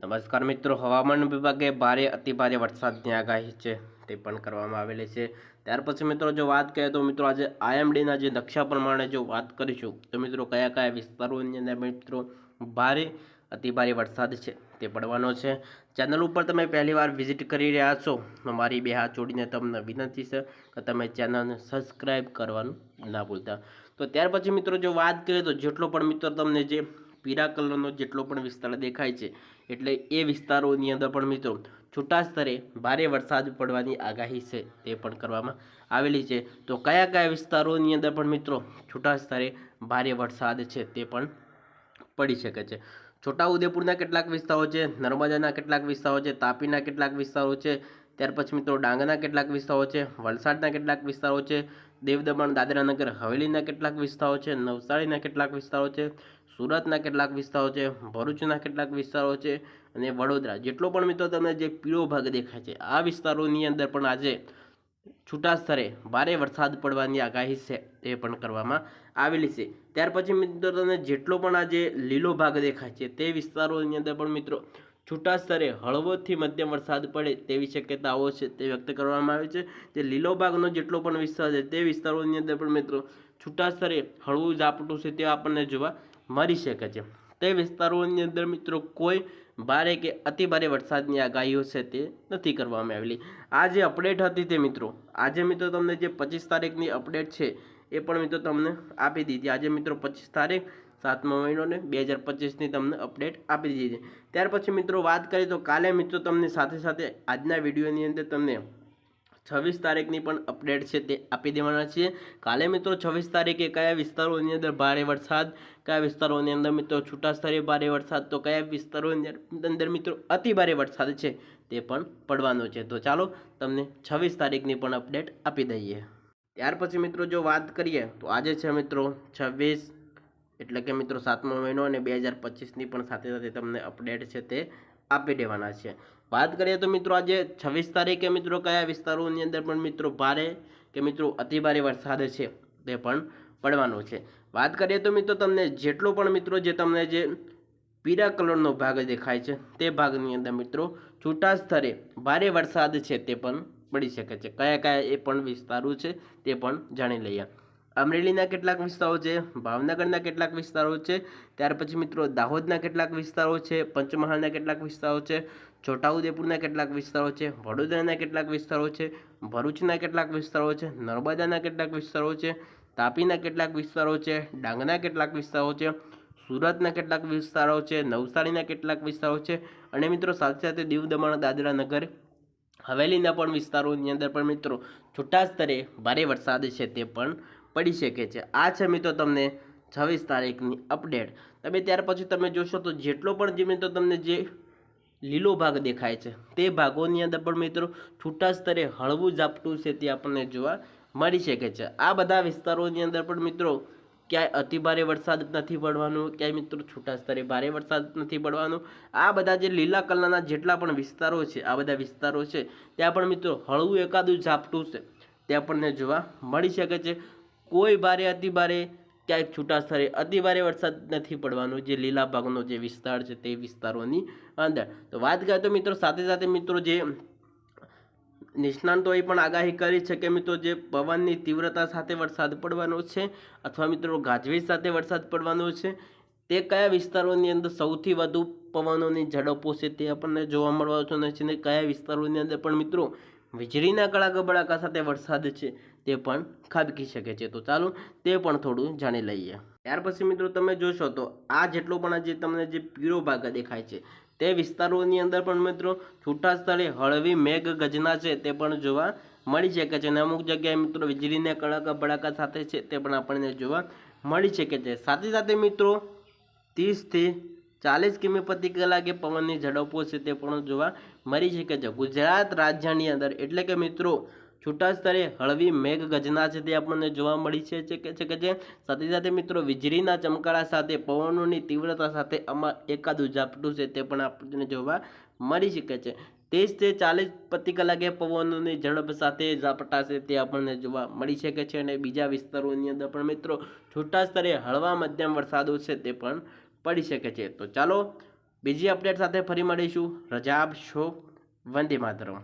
નમસ્કાર મિત્રો, હવામાન વિભાગે ભારે અતિભારે વરસાદની આગાહી છે, તે પણ કરવામાં આવેલી છે. ત્યાર પછી મિત્રો, જો વાત કરીએ તો મિત્રો, આજે આઈએમડીના જે નકશા પ્રમાણે જો વાત કરીશું, તો મિત્રો, કયા કયા વિસ્તારોની અંદર મિત્રો ભારે અતિભારે વરસાદ છે, તે પડવાનો છે. ચેનલ ઉપર તમે પહેલી વાર વિઝિટ કરી રહ્યા છો મારી બે હાથ જોડીને તમને વિનંતી છે કે તમે ચેનલને સબસ્ક્રાઈબ કરવાનું ના ભૂલતા. તો ત્યાર પછી મિત્રો, જો વાત કરીએ તો જેટલો પણ મિત્રો તમને જે પીળા કલરનો જેટલો પણ વિસ્તાર દેખાય છે, એટલે એ વિસ્તારોની અંદર પણ મિત્રો છૂટા સ્તરે ભારે વરસાદ પડવાની આગાહી છે તે પણ કરવામાં આવેલી છે. તો કયા કયા વિસ્તારોની અંદર પણ મિત્રો છૂટા સ્તરે ભારે વરસાદ છે તે પણ પડી શકે છે. છોટાઉદેપુરના કેટલાક વિસ્તારો છે, નર્મદાના કેટલાક વિસ્તારો છે, તાપીના કેટલાક વિસ્તારો છે, ત્યાર પછી મિત્રો ડાંગના કેટલાક વિસ્તારો છે, વલસાડના કેટલાક વિસ્તારો છે દેવ દમણ દાદરાનગર, હવેલીના કેટલાક વિસ્તારો છે, નવસારીના કેટલાક વિસ્તારો છે, સુરતના કેટલાક વિસ્તારો છે, ભરૂચના કેટલાક વિસ્તારો છે અને વડોદરા. જેટલો પણ મિત્રો તમને જે પીળો ભાગ દેખાય છે, આ વિસ્તારોની અંદર પણ આજે છૂટા સ્તરે ભારે વરસાદ પડવાની આગાહી છે એ પણ કરવામાં આવેલી છે. ત્યાર પછી મિત્રો તમને જેટલો પણ આજે લીલો ભાગ દેખાય છે તે વિસ્તારોની અંદર પણ મિત્રો છૂટા સ્તરે હળવોથી મધ્યમ વરસાદ પડે તેવી શક્યતાઓ છે તે વ્યક્ત કરવામાં આવે છે. જે લીલો ભાગનો જેટલો પણ વિસ્તાર છે તે વિસ્તારોની અંદર પણ મિત્રો છૂટા સ્તરે હળવું ઝાપટું છે તે આપણને જોવા મળી શકે છે. તે વિસ્તારોની અંદર મિત્રો કોઈ ભારે કે અતિભારે વરસાદની આગાહીઓ છે તે નથી કરવામાં આવેલી. આ જે અપડેટ હતી તે મિત્રો. આજે મિત્રો તમને જે પચીસ તારીખની અપડેટ છે એ પણ મિત્રો તમને આપી દીધી. આજે મિત્રો પચીસ તારીખ સાતમા મહિનો ને બે હજાર પચીસની તમને અપડેટ આપી દીધી છે. ત્યાર પછી મિત્રો વાત કરીએ તો કાલે મિત્રો તમને સાથે સાથે આજના વિડીયોની અંદર તમને છવ્વીસ તારીખની પણ અપડેટ છે તે આપી દેવાના છીએ. કાલે મિત્રો છવ્વીસ તારીખે કયા વિસ્તારોની અંદર ભારે વરસાદ, કયા વિસ્તારોની અંદર મિત્રો છૂટા સ્તરે ભારે વરસાદ, તો કયા વિસ્તારોની અંદર મિત્રો અતિ ભારે વરસાદ છે તે પણ પડવાનો છે. તો ચાલો તમને છવ્વીસ તારીખની પણ અપડેટ આપી દઈએ. ત્યાર પછી મિત્રો જો વાત કરીએ તો આજે છે મિત્રો છવ્વીસ એટલે કે મિત્રો સાતમો મહિનો અને બે હજાર પચીસની પણ સાથે સાથે તમને અપડેટ છે તે આપી દેવાના છે. વાત કરીએ તો મિત્રો આજે છવ્વીસ તારીખે મિત્રો કયા વિસ્તારોની અંદર પણ મિત્રો ભારે કે મિત્રો અતિભારે વરસાદ છે તે પણ પડવાનો છે. વાત કરીએ તો મિત્રો તમને જેટલો પણ મિત્રો જે તમને જે પીળા કલરનો ભાગ દેખાય છે તે ભાગની અંદર મિત્રો છૂટા સ્તરે ભારે વરસાદ છે તે પણ પડી શકે છે. કયા કયા એ પણ વિસ્તારો છે તે પણ જાણી લઈએ. અમરેલીના કેટલાક વિસ્તારો છે ભાવનગરના કેટલાક વિસ્તારો છે ત્યાર પછી મિત્રો દાહોદના કેટલાક વિસ્તારો છે પંચમહાલના કેટલાક વિસ્તારો છે છોટાઉદેપુરના કેટલાક વિસ્તારો છે વડોદરાના કેટલાક વિસ્તારો છે ભરૂચના કેટલાક વિસ્તારો છે નર્મદાના કેટલાક વિસ્તારો છે તાપીના કેટલાક વિસ્તારો છે ડાંગના કેટલાક વિસ્તારો છે સુરતના કેટલાક વિસ્તારો છે નવસારીના કેટલાક વિસ્તારો છે અને મિત્રો સાથે સાથે દીવ દમણ દાદરા નગર હવેલીના પણ વિસ્તારોની અંદર પણ મિત્રો છૂટા સ્તરે ભારે વરસાદ છે તે પણ પડી શકે છે. આ છે મિત્રો તમને છવ્વીસ તારીખની અપડેટ તમે ત્યાર પછી તમે જોશો તો જેટલો પણ જે મિત્રો તમને જે લીલો ભાગ દેખાય છે, તે ભાગોની અંદર પણ મિત્રો છૂટા સ્તરે હળવું ઝાપટું છે તે આપણને જોવા મળી શકે છે. આ બધા વિસ્તારોની અંદર પણ મિત્રો ક્યાંય અતિભારે વરસાદ નથી પડવાનો, ક્યાંય મિત્રો છૂટા સ્તરે ભારે વરસાદ નથી પડવાનો. આ બધા જે લીલા કલરના જેટલા પણ વિસ્તારો છે, આ બધા વિસ્તારો છે, ત્યાં પણ મિત્રો હળવું એકાદું ઝાપટું છે, તે આપણને જોવા મળી શકે છે. કોઈ ભારે અતિભારે ક્યાંય છૂટા સ્થળે અતિભારે વરસાદ નથી પડવાનો, જે લીલા ભાગનો જે વિસ્તાર છે તે વિસ્તારોની અંદર. તો વાત કરીએ તો મિત્રો, સાથે સાથે મિત્રો જે નિષ્ણાંતોએ પણ આગાહી કરી છે કે મિત્રો, જે પવનની તીવ્રતા સાથે વરસાદ પડવાનો છે અથવા મિત્રો, ગાજવીજ સાથે વરસાદ પડવાનો છે, તે કયા વિસ્તારોની અંદર સૌથી વધુ પવનોની ઝડપો છે તે આપણને જોવા મળવા છે અને કયા વિસ્તારોની અંદર પણ મિત્રો વીજળીના કળા ગબડાકા સાથે વરસાદ છે, તે પણ ખાબકી શકે છે. તો ચાલો તે પણ થોડું જાણી લઈએ. ત્યાર પછી મિત્રો તમે જોશો તો આ જેટલો પણ જે તમને જે પીળો ભાગ દેખાય છે, તે વિસ્તારોની અંદર પણ મિત્રો છૂટા સ્થળે હળવી મેઘ ગજના છે, તે પણ જોવા મળી શકે છે. અને અમુક જગ્યાએ મિત્રો વીજળીના કડાકા બડાકા સાથે છે, તે પણ આપણને જોવા મળી શકે છે. સાથે સાથે મિત્રો ત્રીસથી ચાલીસ કિમી પ્રતિ કલાકે પવનની ઝડપો છે તે પણ જોવા મળી શકે છે ગુજરાત રાજ્યની અંદર એટલે કે મિત્રો છૂટા સ્તરે હળવી મેઘ ગજના છે તે આપણને જોવા મળી છે છે કે છે કે જે સાથે સાથે મિત્રો વીજળીના ચમકારા સાથે, પવનોની તીવ્રતા સાથે આમાં એકાદું ઝાપટું છે તે પણ આપણને જોવા મળી શકે છે. તે જ તે ચાલીસ પ્રતિ કલાકે પવનોની ઝડપ સાથે ઝાપટા છે તે આપણને જોવા મળી શકે છે અને બીજા વિસ્તારોની અંદર પણ મિત્રો છૂટા સ્તરે હળવા મધ્યમ વરસાદો છે તે પણ પડી શકે છે. તો ચાલો બીજી અપડેટ સાથે ફરી મળીશું. રજા આપશો વંદે માતરમ.